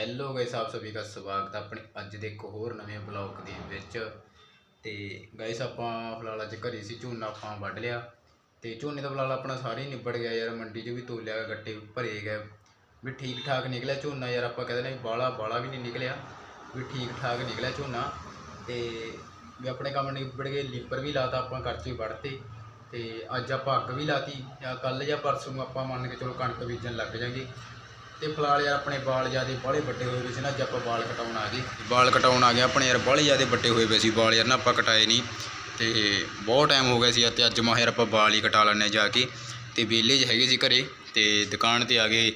Hello guys ਆਪ ਸਭੀ ਦਾ ਸਵਾਗਤ ਹੈ ਆਪਣੇ ਅੱਜ ਦੇ ਇੱਕ ਹੋਰ ਨਵੇਂ ਬਲੌਗ ਦੇ ਵਿੱਚ। ਤੇ ਗਾਇਸ ਆਪਾਂ ਫਿਲਹਾਲ ਅੱਜ ਘਰੇ ਸੀ ਝੋਨਾ ਆਪਾਂ ਵੱਢ ਲਿਆ। ਤੇ ਝੋਨੇ ਦਾ ਫਿਲਹਾਲ ਆਪਣਾ ਸਾਰੇ ਹੀ ਨਿਬੜ ਗਿਆ ਯਾਰ ਮੰਡੀ 'ਚ ਵੀ ਤੋਲਿਆ ਗਿਆ, ਗੱਟੇ ਭਰੇ ਗਏ। ਵੀ ਠੀਕ ਠਾਕ ਨਿਕਲਿਆ ਝੋਨਾ ਯਾਰ ਆਪਾਂ ਕਹਿੰਦੇ ਨੇ ਬਾਲਾ ਬਾਲਾ ਵੀ ਨਹੀਂ ਨਿਕਲਿਆ। ਵੀ ਠੀਕ ਠਾਕ ਨਿਕਲਿਆ ਝੋਨਾ। ਤੇ ਵੀ ਆਪਣੇ ਕੰਮ ਨਿਬੜ ਗਏ ਲੀਪਰ ਵੀ ਲਾਤਾ ਆਪਾਂ ਕਰਚੀ ਵੱਢਤੇ। ਤੇ ਅੱਜ ਆਪਾਂ ਅੱਗ ਵੀ ਲਾਤੀ ਜਾਂ ਕੱਲ ਜਾਂ ਪਰਸੋਂ ਨੂੰ ਆਪਾਂ ਮੰਨ ਕੇ ਚਲੋ ਕਣਕ ਬੀਜਣ ਲੱਗ ਜਾਾਂਗੇ। ਤੇ ਫਿਲਹਾਲ ਯਾਰ ਆਪਣੇ ਵਾਲ ਜਿਆਦੇ ਬਾਹਲੇ ਵੱਡੇ ਹੋਏ ਵੀ ਸੀ ਨਾ, ਅੱਜ ਆਪਾਂ ਵਾਲ ਕਟਾਉਣ ਆ ਗਏ। ਵਾਲ ਕਟਾਉਣ ਆ ਗਏ, ਆਪਣੇ ਯਾਰ ਬਾਹਲੇ ਜਿਆਦੇ ਵੱਡੇ ਹੋਏ ਪਏ ਸੀ ਵਾਲ ਯਾਰ, ਨਾ ਆਪਾਂ ਕਟਾਏ ਨਹੀਂ। ਤੇ ਬਹੁਤ ਟਾਈਮ ਹੋ ਗਿਆ ਸੀ ਤੇ ਅੱਜ ਮਾਹਿਰ ਆਪਾਂ ਵਾਲ ਹੀ ਕਟਾ ਲੈਣੇ ਜਾ ਕੇ। ਤੇ ਵਿਹਲੇ 'ਚ ਹੈਗੇ ਸੀ ਘਰੇ, ਤੇ ਦੁਕਾਨ ਤੇ ਆ ਗਏ,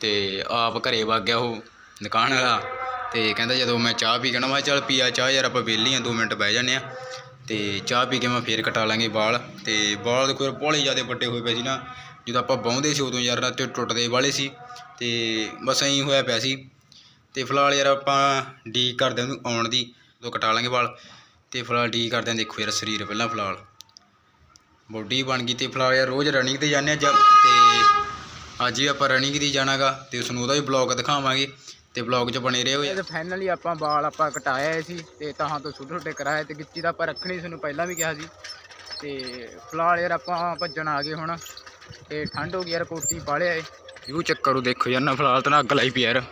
ਤੇ ਆਪ ਘਰੇ ਵਗ ਗਿਆ ਉਹ ਦੁਕਾਨ ਵਾਲਾ। ਤੇ ਕਹਿੰਦਾ ਜਦੋਂ ਮੈਂ ਚਾਹ ਪੀ ਕਹਿਣਾ ਮੈਂ ਕਿਹਾ ਚੱਲ ਪੀਆ ਚਾਹ ਯਾਰ, ਆਪਾਂ ਵਿਹਲੇ ਆ 2 ਮਿੰਟ ਬਹਿ ਜਾਂਦੇ ਆ ਤੇ ਚਾਹ ਪੀ ਕੇ ਮੈਂ ਫੇਰ ਕਟਾ ਲਾਂਗੇ ਵਾਲ। ਤੇ ਵਾਲ ਦੇਖੋ ਯਾਰ, ਬਾਹਲੇ ਜਿਆਦੇ ਵੱਡੇ ਹੋਏ ਪਏ ਸੀ ਨਾ। ਜਦੋਂ ਆਪਾਂ ਬਾਉਂਦੇ ਸੀ ਉਦੋਂ ਯਾਰ ਤੇ ਟੁੱਟਦੇ ਵਾਲੇ ਸੀ ਤੇ ਬਸ ਐਂ ਹੋਇਆ ਪਿਆ ਸੀ ਤੇ ਫਿਲਹਾਲ ਯਾਰ ਆਪਾਂ ਡੀ ਕਰਦੇ ਉਹਨੂੰ ਆਉਣ ਦੀ, ਉਦੋਂ ਕਟਾ ਲਾਂਗੇ ਵਾਲ ਤੇ ਫਿਲਹਾਲ ਡੀ ਕਰਦੇ ਆਂ ਦੇਖੋ ਯਾਰ ਸਰੀਰ ਪਹਿਲਾਂ ਫਿਲਹਾਲ। ਬੋਡੀ ਬਣ ਗਈ ਤੇ ਫਿਲਹਾਲ ਯਾਰ ਰੋਜ਼ ਰਨਿੰਗ ਤੇ ਜਾਂਦੇ ਆ ਜਾਂ ਤੇ ਅੱਜ ਵੀ ਆਪਾਂ ਰਨਿੰਗ ਦੀ ਜਾਣਾਗਾ ਤੇ ਉਸ ਨੂੰ ਉਹਦਾ ਵੀ ਬਲੌਗ ਦਿਖਾਵਾਂਗੇ ਤੇ ਬਲੌਗ 'ਚ ਬਣੇ ਰਹੋ ਇਹ ਫਾਈਨਲੀ ਆਪਾਂ ਵਾਲ ਆਪਾਂ ਕਟਾਇਆ ਸੀ ਤੇ ਤਾਂ ਤੋਂ ਛੋਟੇ ਛੋਟੇ ਕਰਾਏ ਤੇ ਗਿੱਚੀ ਦਾ ਆਪਾਂ ਰੱਖਣੀ ਤੁਹਾਨੂੰ ਪਹਿਲਾਂ ਵੀ ਕਿਹਾ ਸੀ। ਤੇ ਫਿਲਹਾਲ ਯਾਰ ਆਪਾਂ ਭੱਜਣ ਆ ਗਏ ਹੁਣ। ਤੇ ਠੰਡ ਹੋ ਗਈ ਯਾਰ, ਕੋਟੀ ਪਾਲਿਆ ਏ ਯੂ ਚੱਕਰ ਉਹ ਦੇਖੋ ਯਾਰ ਨਾ ਫਿਲਹਾਲ ਤਾਂ ਨਾ ਅੱਗ ਲਾਈ ਪਈ ਯਾਰ।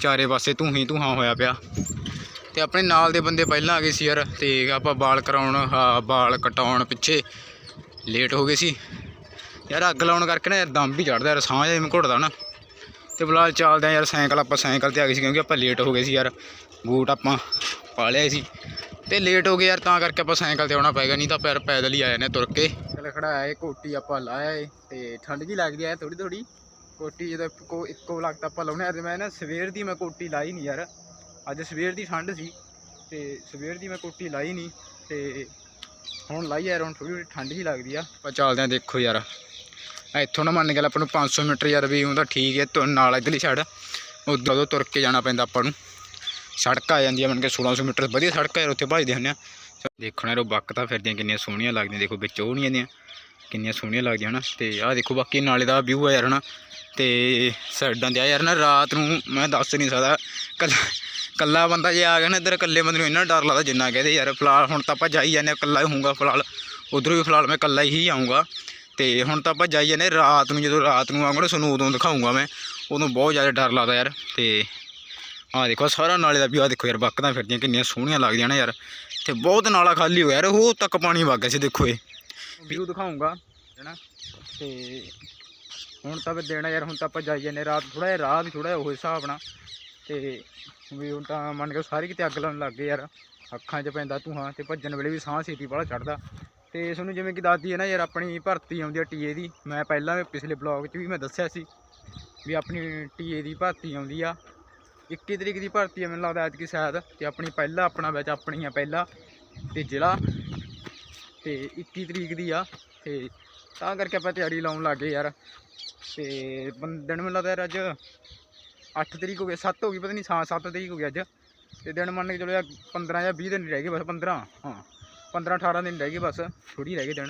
ਚਾਰੇ ਪਾਸੇ ਤੂੰ ਹੀ ਤੂੰ ਹੋਇਆ ਪਿਆ। ਤੇ ਆਪਣੇ ਨਾਲ ਦੇ ਬੰਦੇ ਪਹਿਲਾਂ ਆ ਗਏ ਸੀ ਯਾਰ, ਤੇ ਆਪਾਂ ਬਾਲ ਕਰਾਉਣ ਹਾਂ ਵਾਲ ਕਟਾਉਣ ਪਿੱਛੇ ਲੇਟ ਹੋ ਗਏ ਸੀ। ਯਾਰ ਅੱਗ ਲਾਉਣ ਕਰਕੇ ਨਾ ਯਾਰ ਦਮ ਵੀ ਚੜਦਾ ਯਾਰ ਸਾਹ ਜਿਵੇਂ ਘੁੱਟਦਾ ਨਾ। ਤੇ ਫਿਲਹਾਲ ਚੱਲਦੇ ਆ ਯਾਰ, ਸਾਈਕਲ ਆਪਾਂ ਸਾਈਕਲ ਤੇ ਆ ਗਏ ਸੀ ਕਿਉਂਕਿ ਆਪਾਂ ਲੇਟ ਹੋ ਗਏ ਸੀ ਯਾਰ। ਬੂਟ ਆਪਾਂ ਪਾ ਲਿਆ ਸੀ। ਤੇ ਲੇਟ ਹੋ ਗਏ ਯਾਰ, ਤਾਂ ਕਰਕੇ ਆਪਾਂ ਸਾਈਕਲ ਤੇ ਆਉਣਾ ਪਏਗਾ ਨਹੀਂ ਤਾਂ ਪੈਰ ਪੈਦਲ ਹੀ ਆਏ ਨੇ ਤੁਰ ਕੇ। ਚਲ ਖੜਾਇਆ ਏ, ਕੋਟੀ ਆਪਾਂ ਲਾਇਆ ਏ ਤੇ ਠੰਡ ਜੀ ਲੱਗਦੀ ਆ ਥੋੜੀ ਥੋੜੀ ਕੋਟੀ ਜਦੋਂ ਇੱਕੋ ਇੱਕੋ ਤਾਂ ਆਪਾਂ ਲਾਉਣੇ ਆ ਤੇ ਮੈਂ ਨਾ ਸਵੇਰ ਦੀ ਮੈਂ ਕੋਟੀ ਲਾਈ ਨਹੀਂ ਯਾਰ। ਅੱਜ ਸਵੇਰ ਦੀ ਠੰਡ ਸੀ ਤੇ ਸਵੇਰ ਦੀ ਮੈਂ ਕੋਟੀ ਲਾਈ ਨਹੀਂ ਤੇ ਹੁਣ ਲਾਈ ਯਾਰ, ਹੁਣ ਥੋੜੀ ਠੰਡ ਹੀ ਲੱਗਦੀ ਆ। ਆਪਾਂ ਚੱਲਦੇ ਆ ਦੇਖੋ ਯਾਰ। ਇੱਥੋਂ ਨਾ ਮੰਨ ਗਿਆ ਆਪਾਂ ਨੂੰ 500 ਮੀਟਰ ਯਾਰ ਵੀ ਉਹਦਾ ਠੀਕ ਹੈ ਤੋਂ ਨਾਲ ਇੱਧਰਲੀ ਸਾਈਡ ਉਦੋਂ ਉਦੋਂ ਤੁਰ ਕੇ ਜਾਣਾ ਪੈਂਦਾ ਆਪਾਂ ਨੂੰ। ਸੜਕ ਆ ਜਾਂਦੀ ਆ, ਮੰਨ ਕੇ 1600 ਮੀਟਰ ਵਧੀਆ ਸੜਕ ਆ ਯਾਰ, ਉੱਥੇ ਭੱਜਦੇ ਹੁੰਦੇ ਆ। ਦੇਖਣਾ ਯਾਰ ਉਹ ਬੱਕ ਤਾਂ ਫਿਰਦੀਆਂ ਕਿੰਨੀਆਂ ਸੋਹਣੀਆਂ ਲੱਗਦੀਆਂ। ਦੇਖੋ ਵਿੱਚ ਉਹ ਨਹੀਂ ਆਉਂਦੀਆਂ ਕਿੰਨੀਆਂ ਸੋਹਣੀਆਂ ਲੱਗਦੀਆਂ ਹਨਾ। ਤੇ ਆਹ ਦੇਖੋ ਬਾਕੀ ਨਾਲੇ ਦਾ ਵਿਊ ਆ ਯਾਰ ਹਨਾ। ਤੇ ਸਾਈਡਾਂ ਤੇ ਆ ਯਾਰ ਨਾ ਰਾਤ ਨੂੰ ਮੈਂ ਦੱਸ ਨਹੀਂ ਸਕਦਾ। ਕੱਲਾ ਕੱਲਾ ਬੰਦਾ ਜੇ ਆ ਗਿਆ ਨਾ ਇੱਧਰ ਇਕੱਲੇ ਬੰਦੇ ਨੂੰ ਇੰਨਾ ਡਰ ਲੱਗਦਾ ਜਿੰਨਾ ਕਹਦੇ ਯਾਰ। ਫਿਲਹਾਲ ਹੁਣ ਤਾਂ ਆਪਾਂ ਜਾਈ ਜਾਂਦੇ ਹਾਂ, ਇਕੱਲਾ ਹੀ ਹੋਊਗਾ ਫਿਲਹਾਲ। ਉਧਰੋਂ ਵੀ ਫਿਲਹਾਲ ਮੈਂ ਇਕੱਲਾ ਹੀ ਆਊਂਗਾ। ਤੇ ਹੁਣ ਤਾਂ ਆਪਾਂ ਜਾਈ ਜਾਂਦੇ ਰਾਤ ਨੂੰ ਜਦੋਂ ਰਾਤ ਨੂੰ ਆਉਂਗਾ ਨਾ ਤੁਹਾਨੂੰ ਉਦੋਂ ਦਿਖਾਊਂਗਾ ਮੈਂ। ਉਦੋਂ ਬਹੁਤ ਜ਼ਿਆਦਾ ਡਰ ਲੱਗਦਾ ਯਾਰ। ਤੇ ਆਹ ਦੇਖੋ ਸਾਰਾ ਨਾਲੇ ਦਾ ਵੀ ਆ ਦੇਖੋ ਯਾਰ ਬੱਕਦਾਂ ਫਿਰਦੀਆਂ, ਕਿੰਨੀਆਂ ਸੋਹਣੀਆਂ ਲੱਗਦੀਆਂ ਨਾ ਯਾਰ। ਤੇ ਬਹੁਤ ਨਾਲਾ ਖਾਲੀ ਹੋਇਆ ਯਾਰ, ਉਹ ਤੱਕ ਪਾਣੀ ਵਗ ਗਿਆ ਸੀ, ਦੇਖੋ ਇਹ। ਵਿਊ ਦਿਖਾਉਂਗਾ, ਹੈਨਾ? ਤੇ ਹੁਣ ਤਾਂ ਵੀ ਦੇਣਾ ਯਾਰ, ਹੁਣ ਤਾਂ ਆਪਾਂ ਜਾਈ ਜਾਂਦੇ ਰਾਤ ਥੋੜਾ ਜਿਹਾ ਰਾਹ ਵੀ ਥੋੜਾ ਜਿਹਾ, ਉਹ ਹਿਸਾਬ ਨਾਲ। ਤੇ ਵੀ ਹੁਣ ਤਾਂ ਮੰਨ ਕੇ ਸਾਰੀ ਕਿਤੇ ਅੱਗ ਲਾਉਣ ਲੱਗ ਗਏ ਯਾਰ, ਅੱਖਾਂ 'ਚ ਪੈਂਦਾ, ਧੂੰਆਂ, ਤੇ ਭੱਜਣ ਵੇਲੇ ਵੀ ਸਾਹ ਛੇਤੀ ਵਾਲਾ ਚੜਦਾ ਤੇ ਤੁਹਾਨੂੰ ਜਿਵੇਂ ਕਿ ਦੱਸਦੀ ਹੈ ਨਾ ਯਾਰ, ਆਪਣੀ ਭਰਤੀ ਆਉਂਦੀ ਹੈ ਟੀਏ ਦੀ। ਮੈਂ ਪਹਿਲਾਂ ਵੀ ਪਿਛਲੇ ਬਲੌਗ 'ਚ ਵੀ ਮੈਂ ਦੱਸਿਆ ਸੀ, ਵੀ ਆਪਣੀ ਟੀਏ ਦੀ ਭਰਤੀ ਆਉਂਦੀ ਆ। 21 ਤਰੀਕ ਦੀ ਭਰਤੀ ਆ ਮੈਨੂੰ ਲੱਗਦਾ ਐਤਕੀ ਸ਼ਾਇਦ, ਤੇ ਆਪਣੀ ਪਹਿਲਾ, ਆਪਣਾ ਵਿੱਚ ਆਪਣੀ ਆ ਪਹਿਲਾ, ਤੇ ਜ਼ਿਲ੍ਹਾ, ਤੇ 21 ਤਰੀਕ ਦੀ ਆ, ਤੇ ਤਾਂ ਕਰਕੇ ਆਪਾਂ ਤਿਆਰੀ ਲਾਉਣ ਲੱਗੇ ਯਾਰ। ਤੇ ਬੰ- ਦਿਨ ਮੈਨੂੰ ਲੱਗਦਾ ਯਾਰ ਅੱਜ 8 ਤਰੀਕ ਹੋ ਗਈ 7 ਹੋ ਗਈ, ਪਤਾ ਨਹੀਂ ਹਾਂ 7 ਤਰੀਕ ਹੋ ਗਈ ਅੱਜ। ਤੇ ਦਿਨ ਮੰਨ ਕੇ ਚਲੋ ਯਾਰ 15 ਜਾਂ 20 ਦਿਨ ਰਹਿ ਗਏ ਬਸ 15 ਹਾਂ। 15 18 ਦਿਨ ਰਹਿ ਗਏ ਬਸ ਥੋੜੀ ਰਹਿ ਗਏ ਦਿਨ।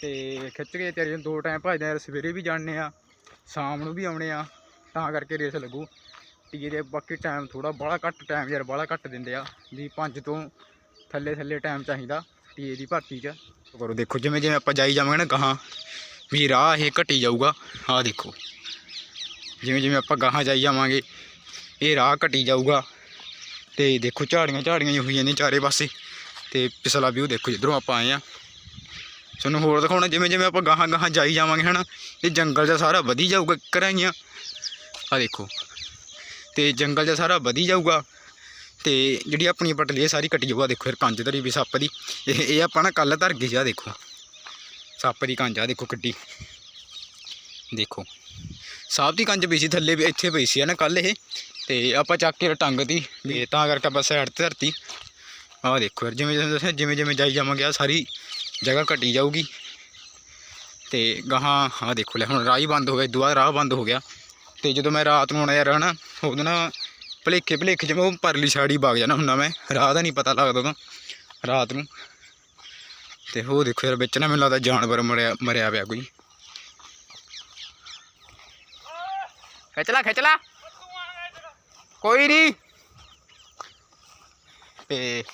ਤੇ ਖਿੱਚ ਕੇ ਤਿਆਰੀ ਨੂੰ ਦੋ ਟਾਈਮ ਭਜਦੇ ਆ ਯਾਰ, ਸਵੇਰੇ ਵੀ ਜਾਣੇ ਆ, ਸ਼ਾਮ ਨੂੰ ਵੀ ਆਉਣੇ ਆ, ਤਾਂ ਕਰਕੇ ਰੇਸ ਲੱਗੂ। ਟੀਏ ਦੇ ਬਾਕੀ ਟਾਈਮ ਥੋੜਾ ਬਾਹਲਾ ਘੱਟ ਟਾਈਮ ਯਾਰ, ਬਾਹਲਾ ਘੱਟ ਦਿੰਦੇ ਆ। ਵੀ 5 ਤੋਂ ਥੱਲੇ ਥੱਲੇ ਟਾਈਮ ਚਾਹੀਦਾ ਟੀਏ ਦੀ ਭਰਤੀ 'ਚ। ਕਰੋ ਦੇਖੋ, ਜਿਵੇਂ ਜਿਵੇਂ ਆਪਾਂ ਜਾਈ ਜਾਵਾਂਗੇ ਨਾ ਗਾਹਾਂ, ਵੀ ਰਾਹ ਇਹ ਘਟੀ ਜਾਊਗਾ। ਆਹ ਦੇਖੋ, ਜਿਵੇਂ ਜਿਵੇਂ ਆਪਾਂ ਗਾਹਾਂ ਜਾਈ ਜਾਵਾਂਗੇ, ਇਹ ਰਾਹ ਘਟੀ ਜਾਊਗਾ। ਤੇ ਦੇਖੋ, ਝਾੜੀਆਂ ਝਾੜੀਆਂ ਹੀ ਹੋਈਆਂ ਨੇ ਚਾਰੇ ਪਾਸੇ। ਤੇ ਪਿਛਲਾ ਵਿਊ ਦੇਖੋ, ਜਿੱਧਰੋਂ ਆਪਾਂ ਆਏ ਆ। ਤੁਹਾਨੂੰ ਹੋਰ ਦਿਖਾਉਣਾ, ਜਿਵੇਂ ਜਿਵੇਂ ਆਪਾਂ ਗਾਹਾਂ ਗਾਹਾਂ ਜਾਈ ਜਾਵਾਂਗੇ, ਹਨਾ, ਇਹ ਜੰਗਲ ਜਿਹਾ ਸਾਰਾ ਵਧੀ ਜਾਊਗਾ ਕਰਾਈਆਂ ਆ। ਦੇਖੋ ਤੇ ਜੰਗਲ ਜਿਹਾ ਸਾਰਾ ਵਧੀ ਜਾਊਗਾ। ਤੇ ਜਿਹੜੀ ਆਪਣੀ ਪਟਲੀ ਹੈ ਸਾਰੀ ਕੱਟੀ ਜਾਊਗਾ। ਦੇਖੋ ਫਿਰ ਕੰਜ ਧਰੀ ਵੀ ਸੱਪ ਦੀ। ਇਹ ਇਹ ਆਪਾਂ ਨਾ ਕੱਲ ਧਰ ਗਈ ਸੀ ਦੇਖੋ। ਸੱਪ ਦੀ ਕੰਜ ਆ ਦੇਖੋ ਕਿੱਡੀ। ਦੇਖੋ ਸਾਹਬ ਦੀ ਕੰਜ ਪਈ ਸੀ, ਥੱਲੇ ਵੀ ਇੱਥੇ ਪਈ ਸੀ ਆ ਨਾ ਕੱਲ ਇਹ। ਤੇ ਆਪਾਂ ਚੱਕ ਕੇ ਟੰਗ ਦੀ, ਵੀ ਤਾਂ ਕਰਕੇ ਆਪਾਂ ਸਾਈਡ ਤੇ ਧਰਤੀ। ਆਹ ਦੇਖੋ ਯਾਰ, ਜਿਵੇਂ ਜਿਵੇਂ ਜਿਵੇਂ ਜਿਵੇਂ ਜਾਈ ਜਾਵਾਂਗੇ ਆ ਸਾਰੀ ਜਗ੍ਹਾ ਘਟੀ ਜਾਊਗੀ। ਤੇ ਗਾਹਾਂ, ਆਹ ਦੇਖੋ ਲੈ, ਹੁਣ ਰਾਹ ਹੀ ਬੰਦ ਹੋ ਗਿਆ ਦੁਆ ਰਾਹ ਬੰਦ ਹੋ ਗਿਆ। ਤੇ ਜਦੋਂ ਮੈਂ ਰਾਤ ਨੂੰ ਆਉਣਾ ਯਾਰ, ਹਨਾ ਉਦੋਂ ਨਾ ਭਲੇਖੇ ਭਲੇਖੇ ਜਿਵੇਂ ਉਹ ਪਰਲੀ ਛਾੜੀ ਵਗ ਜਾਣਾ ਹੁੰਦਾ ਮੈਂ, ਰਾਹ ਦਾ ਨਹੀਂ ਪਤਾ ਲੱਗਦਾ ਉਦੋਂ, ਰਾਤ ਨੂੰ। ਤੇ ਉਹ ਦੇਖੋ ਯਾਰ, ਵਿੱਚ ਨਾ ਮੈਨੂੰ ਲੱਗਦਾ ਜਾਨਵਰ ਮਰਿਆ ਮਰਿਆ ਪਿਆ ਕੋਈ। ਖਿੱਚ ਲਾ ਖਿੱਚ ਲਾ। ਕੋਈ ਨਹੀਂ ਤੇ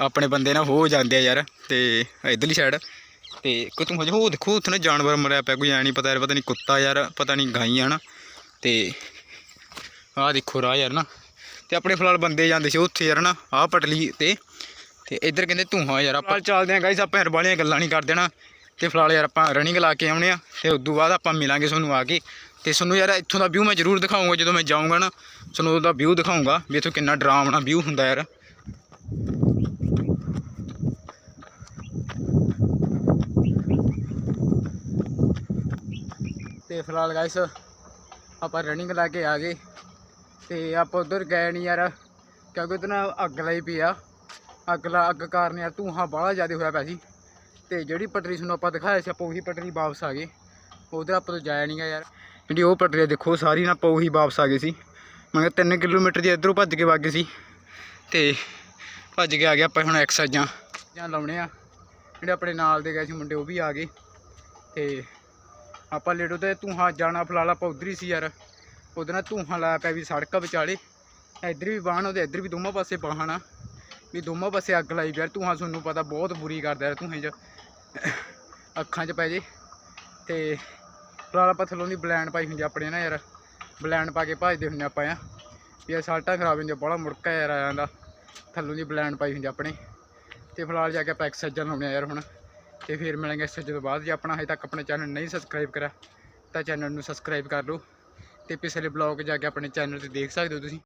ਆਪਣੇ ਬੰਦੇ ਨਾ ਹੋ ਜਾਂਦੇ ਆ ਯਾਰ, ਤੇ ਇਧਰਲੀ ਸਾਈਡ ਤੇ ਕੋ ਤੂੰ ਹਜੇ ਹੋ ਦੇਖੋ, ਉੱਥੇ ਨਾ ਜਾਨਵਰ ਮਰਿਆ ਪਿਆ ਕੋਈ, ਐ ਨਹੀਂ ਪਤਾ ਯਾਰ, ਪਤਾ ਨਹੀਂ ਕੁੱਤਾ ਯਾਰ, ਪਤਾ ਨਹੀਂ ਗਾਈ ਆ ਨਾ ਤੇ ਆਹ ਦੇਖੋ ਰਾਹ ਯਾਰ ਨਾ, ਤੇ ਆਪਣੇ ਫਿਲਹਾਲ ਬੰਦੇ ਜਾਂਦੇ ਸੀ ਉੱਥੇ ਯਾਰ ਨਾ, ਆਹ ਪਟਲੀ ਤੇ ਤੇ ਇੱਧਰ ਕਹਿੰਦੇ ਧੂਆਂ ਯਾਰ ਆਪਾਂ ਚੱਲਦੇ ਆਂ ਗਾਈਸ ਆਪਾਂ ਵਾਲੀਆਂ ਗੱਲਾਂ ਨਹੀਂ ਕਰ ਦੇਣਾ ਤੇ ਫਿਲਹਾਲ ਯਾਰ ਆਪਾਂ ਰਨਿੰਗ ਲਾ ਕੇ ਆਉਣੇ ਆ, ਤੇ ਉਦੋਂ ਬਾਅਦ ਆਪਾਂ ਮਿਲਾਂਗੇ ਤੁਹਾਨੂੰ ਆ ਕੇ, ਤੇ ਤੁਹਾਨੂੰ ਯਾਰ ਇੱਥੋਂ ਦਾ ਵਿਊ ਮੈਂ ਜ਼ਰੂਰ ਦਿਖਾਊਂਗਾ ਜਦੋਂ ਮੈਂ ਜਾਊਂਗਾ ਨਾ, ਤੁਹਾਨੂੰ ਉਹਦਾ ਵਿਊ ਦਿਖਾਊਂਗਾ, ਵੀ ਇੱਥੋਂ ਕਿੰਨਾ ਡਰਾਵਣਾ ਵਿਊ ਹੁੰਦਾ ਯਾਰ। ਤੇ ਫਿਲਹਾਲ ਗਾਇਸ ਆਪਾਂ ਰਨਿੰਗ ਲਾ ਕੇ ਆ ਗਏ। ਤੇ ਆਪਾਂ ਉਧਰ ਗਏ ਨਹੀਂ ਯਾਰ, ਕਿਉਂਕਿ ਉਹਦੇ ਨਾਲ ਅੱਗ ਲਈ ਪਈ ਆ। ਅੱਗ ਲਾ ਅੱਗ ਕਾਰਨ ਯਾਰ ਧੂੰਆਂ ਬਾਹਲਾ ਜ਼ਿਆਦਾ ਹੋਇਆ ਪਿਆ ਸੀ। ਤੇ ਜਿਹੜੀ ਪਟਰੀ ਤੁਹਾਨੂੰ ਆਪਾਂ ਦਿਖਾਇਆ ਸੀ, ਆਪਾਂ ਉਹੀ ਪਟਰੀ ਵਾਪਸ ਆ ਗਏ। ਉਧਰ ਆਪਾਂ ਤੋਂ ਜਾਇਆ ਨਹੀਂਗਾ ਯਾਰ। ਜਿਹੜੀ ਉਹ ਪਟਰੀ ਦੇਖੋ, ਸਾਰੀ ਨਾ ਆਪਾਂ ਉਹੀ ਵਾਪਸ ਆ ਗਏ ਸੀ। ਮੈਂ ਕਿਹਾ 3 ਕਿਲੋਮੀਟਰ ਦੀ ਇੱਧਰੋਂ ਭੱਜ ਕੇ ਵਗ ਗਏ ਸੀ। ਤੇ ਭੱਜ ਕੇ ਆ ਗਿਆ ਆਪਾਂ ਹੁਣ ਐਕਸਰਸਾਈਜ਼ਾਂ ਜਾਂ ਲਾਉਣੇ ਆ। ਜਿਹੜੇ ਆਪਣੇ ਨਾਲ ਦੇ ਗਏ ਸੀ ਮੁੰਡੇ, ਉਹ ਵੀ ਆ ਗਏ। ਤੇ ਆਪਾਂ ਲੇਟੋ ਤੇ ਧੂੰਆਂ ਜਾਣਾ ਫਿਲਹਾਲ ਆਪਾਂ ਉਧਰ ਹੀ ਸੀ ਯਾਰ। ਉਹਦੇ ਨਾਲ ਧੂੰਆਂ ਲਾਇਆ ਪਿਆ ਵੀ ਸੜਕ ਵਿਚਾਲੇ। ਇੱਧਰ ਵੀ ਬਾਹਣ ਉਹਦੇ ਇੱਧਰ ਵੀ ਦੋਵਾਂ ਪਾਸੇ ਬਾਹਣ ਆ। ਵੀ ਦੋਵਾਂ ਪਾਸੇ ਅੱਗ ਲਾਈ ਪਿਆ ਧੂੰਆਂ ਤੁਹਾਨੂੰ ਪਤਾ ਬਹੁਤ ਬੁਰੀ ਕਰਦਾ ਯਾਰ ਧੂੰਏ 'ਚ। ਅੱਖਾਂ 'ਚ ਪੈ ਜੇ। ਤੇ ਫਿਲਹਾਲ ਆਪਾਂ ਥੱਲੋਂ ਦੀ ਬਲੈਂਡ ਪਾਈ ਹੁੰਦੀ ਆਪਣੇ ਨਾ ਯਾਰ। ਬਲੈਂਡ ਪਾ ਕੇ ਭੱਜਦੇ ਹੁੰਦੇ ਆਪਾਂ ਆ ਵੀ ਇਹ ਸਾਲਟਾਂ ਖਰਾਬ ਹੁੰਦੀਆਂ, ਬੜਾ ਮੁੜਕਾ ਯਾਰ ਆ ਜਾਂਦਾ ਥੱਲੋਂ ਦੀ ਬਲੈਂਡ ਪਾਈ ਹੁੰਦੀ ਆਪਣੇ। ਤੇ ਫਿਲਹਾਲ ਜਾ ਕੇ ਆਪਾਂ ਐਕਸਰਸਾਈਜ਼ਾਂ ਲਾਉਣੇ ਆ ਯਾਰ ਹੁਣ। ਤੇ ਫਿਰ ਮਿਲਾਂਗੇ ਐਕਸਰਸਾਈਜ਼ ਤੋਂ ਬਾਅਦ। ਜੇ ਆਪਣਾ ਹਜੇ ਤੱਕ ਆਪਣੇ ਚੈਨਲ ਨਹੀਂ ਸਬਸਕ੍ਰਾਈਬ ਕਰਿਆ, ਤਾਂ ਚੈਨਲ ਨੂੰ ਸਬਸਕ੍ਰਾਈਬ ਕਰ ਲਓ ਤੇ ਪਿਛਲੇ ਬਲੌਗ ਜਾ ਕੇ ਆਪਣੇ ਚੈਨਲ ਤੇ ਦੇਖ ਸਕਦੇ ਹੋ ਤੁਸੀਂ।